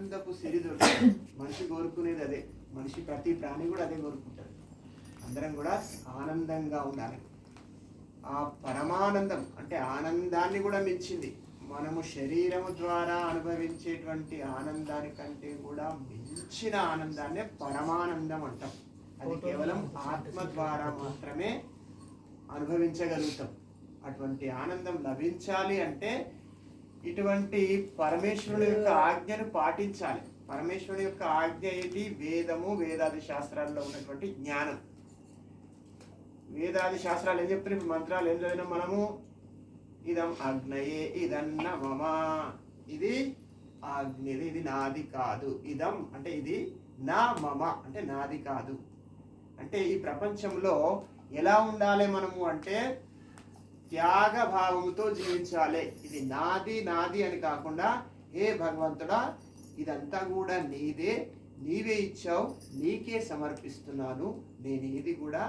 ఆనందపు సిరిదొడ్డు మనిషి కోరుకునేది అదే. మనిషి ప్రతి ప్రాణి కూడా అదే కోరుకుంటారు అందరం కూడా ఆనందంగా ఉండాలి. ఆ పరమానందం అంటే ఆనందాన్ని కూడా మించింది. మనము శరీరము ద్వారా అనుభవించేటువంటి ఆనందానికంటే కూడా మించిన ఆనందాన్నే పరమానందం అంటాం. అది కేవలం ఆత్మ ద్వారా మాత్రమే అనుభవించగలుగుతాం. అటువంటి ఆనందం లభించాలి అంటే ఇటువంటి పరమేశ్వరుని యొక్క ఆజ్ఞను పాటించాలి. పరమేశ్వరుని యొక్క ఆజ్ఞ ఏంటి? వేదము వేదాది శాస్త్రాల్లో ఉన్నటువంటి జ్ఞానం. వేదాది శాస్త్రాలు ఏం చెప్తున్నాయి మంత్రాలు ఏం చదివినా మనము ఇదం అగ్నయే ఇదన్న మమ ఇది అగ్నిది ఇది నాది కాదు. ఇదం అంటే ఇది నా మమ అంటే నాది కాదు. అంటే ఈ ప్రపంచంలో ఎలా ఉండాలి మనము అంటే త్యాగ భావముతో జీవించాలి. ఇది నాది నాది అని కాకుండా ఏ భగవంతుడా ఇదంతా కూడా నీదే. నీవే ఇచ్చావు నీకే సమర్పిస్తున్నాను. నేను ఏది కూడా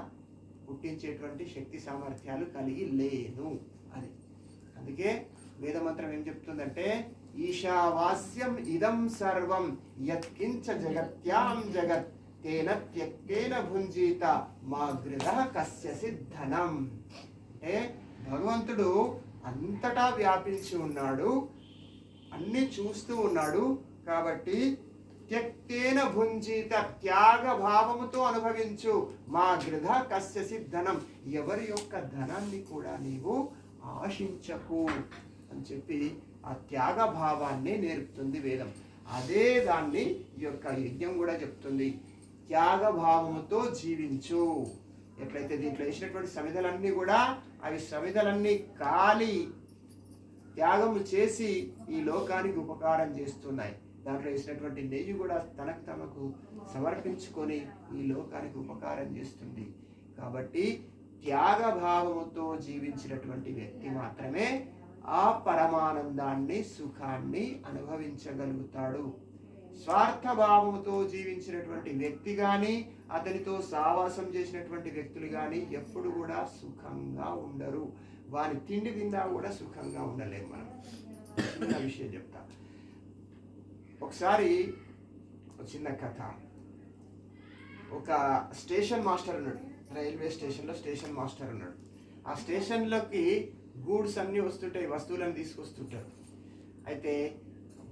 పుట్టించేటువంటి శక్తి సామర్థ్యాలు కలిగి లేను అది అందుకే వేదమంత్రం ఏం చెప్తుందంటే ఈశావాస్యం ఇదం సర్వం యత్కించ జగత్యాం జగత్ తేన త్యక్తేన భుంజీత మా గృహ కస్య సిద్ధనం. అంటే భగవంతుడు అంతటా వ్యాపించి ఉన్నాడు అన్ని చూస్తూ ఉన్నాడు కాబట్టి త్యక్తేన భుంజిత త్యాగ భావముతో అనుభవించు మా గృధ కస్య సిద్ధనం. ఎవరి యొక్క ధనాన్ని కూడా నీవు ఆశించకు అని చెప్పి ఆ త్యాగ భావాన్ని నేర్పుతుంది వేదం. అదే దాన్ని ఈ యొక్క యజ్ఞం కూడా చెప్తుంది. త్యాగ భావముతో జీవించు. ఎట్లయితే దీంట్లో వేసినటువంటి సమిధలన్నీ కూడా అవి సమిధలన్నీ కాలి త్యాగము చేసి ఈ లోకానికి ఉపకారం చేస్తున్నాయి. దాంట్లో వేసినటువంటి నెయ్యి కూడా తనకు తమకు సమర్పించుకొని ఈ లోకానికి ఉపకారం చేస్తుంది. కాబట్టి త్యాగ భావముతో జీవించినటువంటి వ్యక్తి మాత్రమే ఆ పరమానందాన్ని సుఖాన్ని అనుభవించగలుగుతాడు. స్వార్థ భావముతో జీవించినటువంటి వ్యక్తి కానీ అతనితో సావాసం చేసినటువంటి వ్యక్తులు కానీ ఎప్పుడు కూడా సుఖంగా ఉండరు. వారి తిండి తిన్నా కూడా సుఖంగా ఉండలేము మనం. చిన్న విషయం చెప్తా. ఒకసారి ఒక చిన్న కథ. ఒక స్టేషన్ మాస్టర్ ఉన్నాడు. రైల్వే స్టేషన్లో స్టేషన్ మాస్టర్ ఉన్నాడు. ఆ స్టేషన్లోకి గూడ్స్ అన్నీ వస్తుంటాయి వస్తువులను తీసుకొస్తుంటారు. అయితే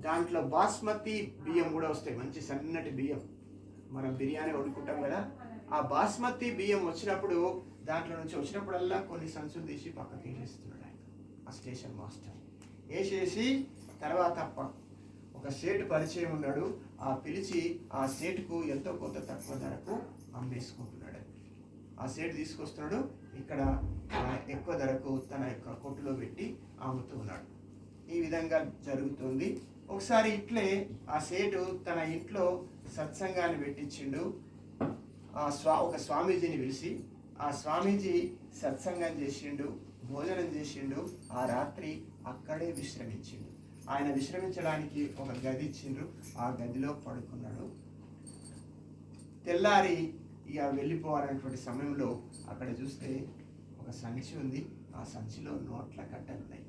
దాంట్లో బాస్మతి బియ్యం కూడా వస్తాయి. మంచి సన్నటి బియ్యం. మనం బిర్యానీ వండుకుంటాం కదా ఆ బాస్మతి బియ్యం వచ్చినప్పుడు దాంట్లో నుంచి వచ్చినప్పుడల్లా కొన్ని సంచులు తీసి పక్కకి వేసేస్తున్నాడు ఆయన ఆ స్టేషన్ మాస్టర్. వేసేసి తర్వాత ఒక సేటు పరిచయం ఉన్నాడు. ఆ పిలిచి ఆ సేటుకు ఎంతో కొంత తక్కువ ధరకు అమ్మేసుకుంటున్నాడు. ఆ సేటు తీసుకొస్తున్నాడు. ఇక్కడ ఎక్కువ ధరకు తన యొక్క కొట్టులో పెట్టి అమ్ముతూ ఉన్నాడు. ఈ విధంగా జరుగుతుంది. ఒకసారి ఇట్లే ఆ సేటు తన ఇంట్లో సత్సంగాన్ని పెట్టించిండు. ఆ స్వా ఒక స్వామీజీని పిలిచి ఆ స్వామీజీ సత్సంగం చేసిండు భోజనం చేసిండు ఆ రాత్రి అక్కడే విశ్రమించిండు. ఆయన విశ్రమించడానికి ఒక గది ఇచ్చిండ్రు ఆ గదిలో పడుకున్నాడు. తెల్లారి ఇక వెళ్ళిపోవాలనేటువంటి సమయంలో అక్కడ చూస్తే ఒక సంచి ఉంది. ఆ సంచిలో నోట్ల కట్టలున్నాయి.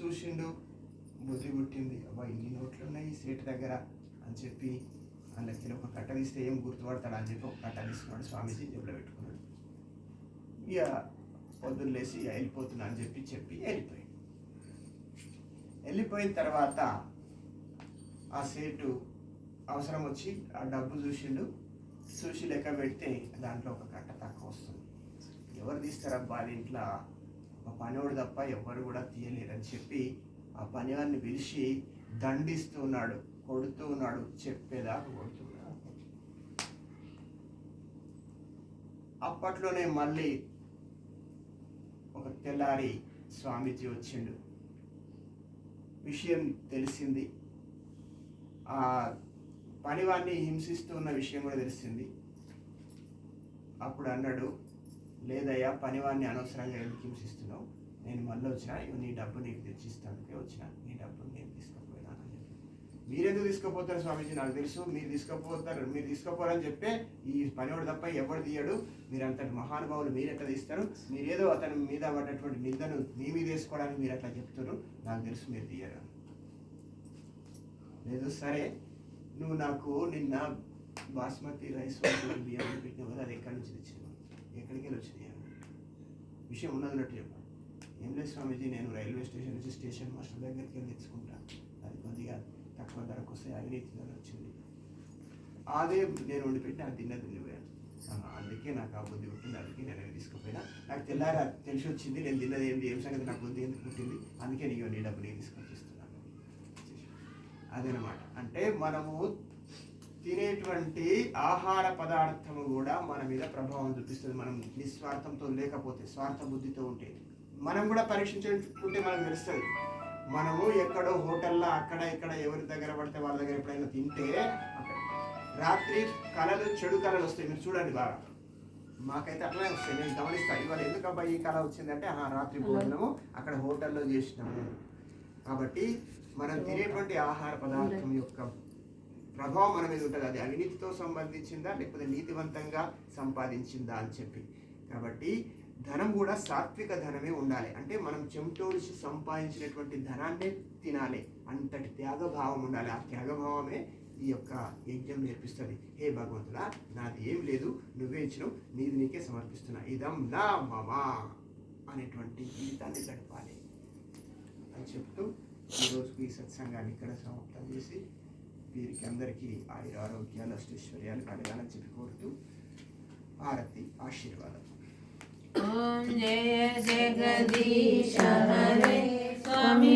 చూసిండు బుద్ధి పుట్టింది. అబ్బా ఇన్ని నోట్లు ఉన్నాయి సేటు దగ్గర అని చెప్పి అందులో ఒక కట్ట తీస్తే ఏం గుర్తుపడతాడు? అని చెప్పి ఒక కట్ట తీసుకున్నాడు స్వామీజీ జబ్బులో పెట్టుకున్నాడు. ఇక పొద్దున్న లేచి వెళ్ళిపోతున్నా అని చెప్పి చెప్పి వెళ్ళిపోయాడు వెళ్ళిపోయిన తర్వాత ఆ సేటు అవసరం వచ్చి ఆ డబ్బు చూసిండు. చూసి లెక్క పెడితే దాంట్లో ఒక కట్ట తక్కువ వస్తుంది. ఎవరు తీస్తారబ్బా అది ఇంట్లో? ఒక పనివాడు తప్ప ఎవ్వరు కూడా తీయలేరని చెప్పి ఆ పనివాడిని పిలిచి దండిస్తూ ఉన్నాడు కొడుతూ ఉన్నాడు చెప్పేదాకా కొడుతున్నాడు. అప్పట్లోనే మళ్ళీ ఒక తెల్లారి స్వామీజీ వచ్చిండు. విషయం తెలిసింది. ఆ పనివాడిని హింసిస్తూ ఉన్న విషయం కూడా తెలిసింది. అప్పుడు అన్నాడు లేదయ్యా పనివాడిని అనవసరంగా ఎందుకు హింసిస్తున్నావు? నేను మళ్ళీ వచ్చిన నీ డబ్బు నీకు తెచ్చిస్తానుకే వచ్చిన నీ డబ్బు నేను తీసుకుపోయినాను అని చెప్పి. మీరెందుకు తీసుకుపోతారు స్వామీజీ? నాకు తెలుసు మీరు తీసుకుపోతారు మీరు తీసుకుపోరని చెప్పే ఈ పనివాడు తప్ప ఎవడు తీయడు. మీరు అంతటి మహానుభావులు మీరు ఎట్లా తీస్తారు? మీరేదో అతని మీద పడ్డటువంటి నిందను మీ మీద వేసుకోవడానికి మీరు అట్లా చెప్తున్నారు. నాకు తెలుసు మీరు తీయరు లేదు సరే. నువ్వు నాకు నిన్న బాస్మతి రైస్ బియ్యం పెట్టినావు కదా అది ఎక్కడి నుంచి తెచ్చినావు? ఎక్కడికి వెళ్ళి వచ్చింది విషయం ఉన్నది ఉన్నట్టు చెప్పు. ఏం లేదు స్వామీజీ నేను రైల్వే స్టేషన్ నుంచి స్టేషన్ మాస్టర్ దగ్గరికి వెళ్ళి తెచ్చుకుంటాను అది కొద్దిగా తక్కువ ధరకు వస్తే అవినీతి ధర వచ్చింది. అదే నేను వండి పెట్టి అది తిన్నది తినిపోయాను. అందుకే నాకు ఆ బుద్ధి పుట్టింది. అందుకే నేను తీసుకుపోయినా. నాకు తెల్లారా తెలిసి వచ్చింది నేను తిన్నది ఏంటి ఏం సంగతి నాకు బుద్ధి ఎందుకు పుట్టింది? అందుకే నీకు నీ డబ్బు నేను తీసుకొచ్చిస్తున్నాను. అదనమాట. అంటే మనము తినేటువంటి ఆహార పదార్థము కూడా మన మీద ప్రభావం చూపిస్తుంది. మనం నిస్వార్థంతో లేకపోతే స్వార్థ బుద్ధితో ఉంటే. మనం కూడా పరీక్షించుకుంటే మనకు తెలుస్తుంది. మనము ఎక్కడో హోటల్లో అక్కడ ఇక్కడ ఎవరి దగ్గర పడితే వాళ్ళ దగ్గర ఎప్పుడైనా తింటే రాత్రి కళలు చెడు కళలు వస్తాయి. మీరు చూడండి బాగా. మాకైతే అట్లనే వస్తాయి. నేను గమనిస్తాను ఇవాళ ఎందుకు అబ్బాయి ఈ కళ వచ్చిందంటే ఆ రాత్రి భోజనము అక్కడ హోటల్లో చేసినాము. కాబట్టి మనం తినేటువంటి ఆహార పదార్థం యొక్క ప్రభావం మన మీద ఉంటుంది. అది అవినీతితో సంబంధించిందా లేకపోతే నీతివంతంగా సంపాదించిందా అని చెప్పి. కాబట్టి ధనం కూడా సాత్విక ధనమే ఉండాలి. అంటే మనం చెమటోడిచి సంపాదించినటువంటి ధనాన్నే తినాలి. అంతటి త్యాగభావం ఉండాలి. ఆ త్యాగభావమే ఈ యొక్క యజ్ఞం నేర్పిస్తుంది. హే భగవంతుడా నాది ఏం లేదు. నువ్వే ఇచ్చినావు. నీది నీకే సమర్పిస్తున్నా. ఇదం నా మమా అనేటువంటి జీవితాన్ని గడపాలి. అని చెప్తూ ఈరోజుకు ఈ సత్సంగాన్ని ఇక్కడ సమాప్తం చేసి వీరికి అందరికీ ఆయుర ఆరోగ్యాలు అష్టైశ్వర్యాలు కలగాలని చెప్పి కోరుతూ ఆరతి ఆశీర్వాదం. స్వామి